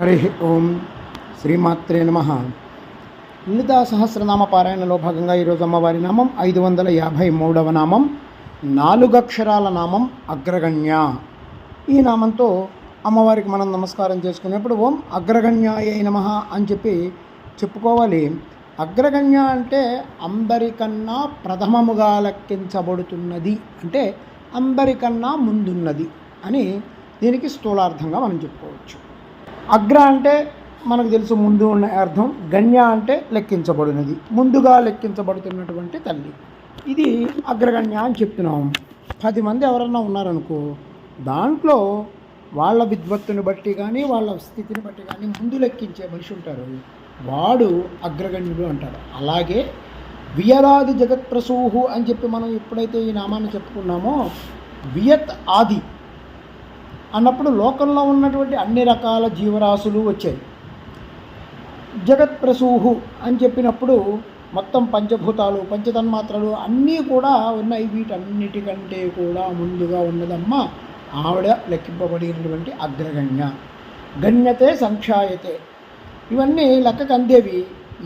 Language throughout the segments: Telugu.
హరి ఓం శ్రీమాత్రే నమ. లలితా సహస్రనామ పారాయణలో భాగంగా ఈరోజు అమ్మవారి నామం ఐదు వందల యాభై మూడవ నామం నాలుగక్షరాల నామం అగ్రగణ్య. ఈ నామంతో అమ్మవారికి మనం నమస్కారం చేసుకునేప్పుడు ఓం అగ్రగణ్యాయ నమ అని చెప్పి చెప్పుకోవాలి. అగ్రగణ్య అంటే అందరికన్నా ప్రథమముగా లెక్కించబడుతున్నది అంటే అందరికన్నా ముందున్నది అని దీనికి స్థూలార్థంగా మనం చెప్పుకోవచ్చు. అగ్ర అంటే మనకు తెలుసు ముందు ఉన్న అర్థం గణ్య అంటే లెక్కించబడినది. ముందుగా లెక్కించబడుతున్నటువంటి తల్లి. ఇది అగ్రగణ్య అని చెప్తున్నాం. పది మంది ఎవరన్నా ఉన్నారనుకో దాంట్లో వాళ్ళ విద్వత్తుని బట్టి కానీ వాళ్ళ స్థితిని బట్టి కానీ ముందు లెక్కించే మనిషి ఉంటారు. వాడు అగ్రగణ్యుడు అంటారు. అలాగే వియరాది జగత్ప్రసూహు అని చెప్పి మనం ఎప్పుడైతే ఈ నామాన్ని చెప్పుకున్నామో వియత్ ఆది అన్నప్పుడు లోకంలో ఉన్నటువంటి అన్ని రకాల జీవరాశులు వచ్చాయి. జగత్ప్రసూహు అని చెప్పినప్పుడు మొత్తం పంచభూతాలు పంచతన్మాత్రలు అన్నీ కూడా ఉన్నాయి. వీటన్నిటికంటే కూడా ముందుగా ఉన్నదమ్మ ఆవిడ లెక్కింపబడినటువంటి అగ్రగణ్య. గణ్యతే సంక్షాయతే. ఇవన్నీ లెక్కకు అందేవి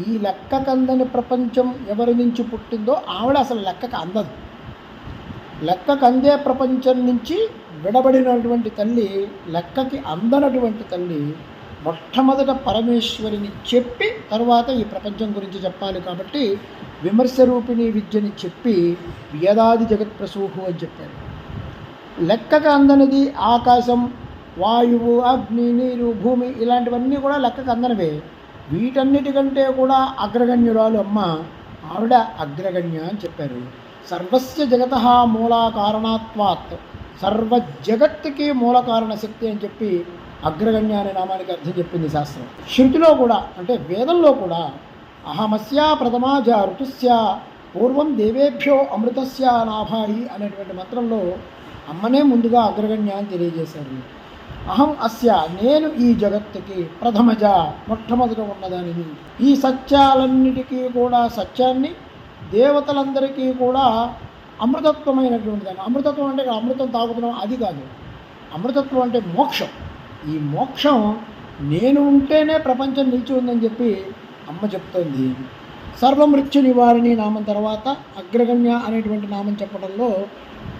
ఈ లెక్క కందని ప్రపంచం ఎవరి నుంచి పుట్టిందో ఆవిడ అసలు లెక్కకు అందదు. లెక్కకు అందే ప్రపంచం నుంచి విడబడినటువంటి తల్లి లెక్కకి అందనటువంటి తల్లి మొట్టమొదట పరమేశ్వరిని చెప్పి తర్వాత ఈ ప్రపంచం గురించి చెప్పాలి కాబట్టి విమర్శ రూపిణి విద్యని చెప్పి వేదాది జగత్ప్రసూహు అని చెప్పారు. లెక్కకు అందనిది ఆకాశం వాయువు అగ్ని నీరు భూమి ఇలాంటివన్నీ కూడా లెక్కకు అందనివే. వీటన్నిటికంటే కూడా అగ్రగణ్యురాలు అమ్మ ఆవిడ అగ్రగణ్య అని చెప్పారు. సర్వస్య జగత మూల కారణాత్వాత్ సర్వ జగత్తుకి మూల కారణ శక్తి అని చెప్పి అగ్రగణ్య అనే నామానికి అర్థం చెప్పింది శాస్త్రం. శృతిలో కూడా అంటే వేదంలో కూడా అహమస్య ప్రథమాజ ఋతుస్య పూర్వం దేవేభ్యో అమృతస్య నాభాయి అనేటువంటి మంత్రంలో అమ్మనే ముందుగా అగ్రగణ్య అని తెలియజేశారు. అహం అస్య నేను ఈ జగత్తుకి ప్రథమజ మొట్టమొదట ఉన్నదానిని. ఈ సత్యాలన్నిటికీ కూడా సత్యాన్ని దేవతలందరికీ కూడా అమృతత్వమైనటువంటి దాన్ని అమృతత్వం అంటే అమృతం తాగుతున్నాం అది కాదు. అమృతత్వం అంటే మోక్షం. ఈ మోక్షం నేను ఉంటేనే ప్రపంచం నిలిచి ఉందని చెప్పి అమ్మ చెప్తోంది. సర్వమృత్యు నివారణి నామం తర్వాత అగ్రగణ్య అనేటువంటి నామం చెప్పడంలో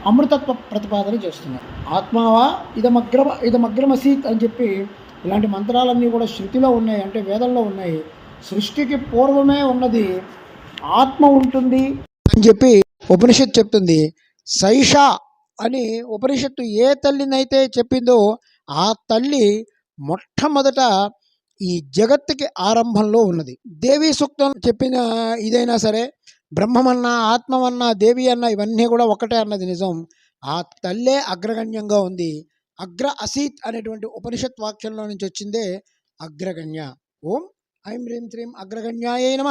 అమృతత్వ ప్రతిపాదన చేస్తున్నారు. ఆత్మావా ఇదమగ్ర ఇదమగ్రమసీత్ అని చెప్పి ఇలాంటి మంత్రాలన్నీ కూడా శృతిలో ఉన్నాయి అంటే వేదంలో ఉన్నాయి. సృష్టికి పూర్వమే ఉన్నది ఆత్మ ఉంటుంది అని చెప్పి ఉపనిషత్తు చెప్తుంది. సైషా అని ఉపనిషత్తు ఏ తల్లినైతే చెప్పిందో ఆ తల్లి మొట్టమొదట ఈ జగత్తుకి ఆరంభంలో ఉన్నది. దేవి సూక్తం చెప్పిన ఇదైనా సరే బ్రహ్మమన్నా ఆత్మమన్నా దేవి అన్న ఇవన్నీ కూడా ఒకటే అన్నది నిజం. ఆ తల్లే అగ్రగణ్యంగా ఉంది. అగ్ర అసీత్ అనేటువంటి ఉపనిషత్ వాక్యంలో నుంచి వచ్చిందే అగ్రగణ్య. ఓం ఐం హ్రీం శ్రీం అగ్రగణ్యాయ నమ.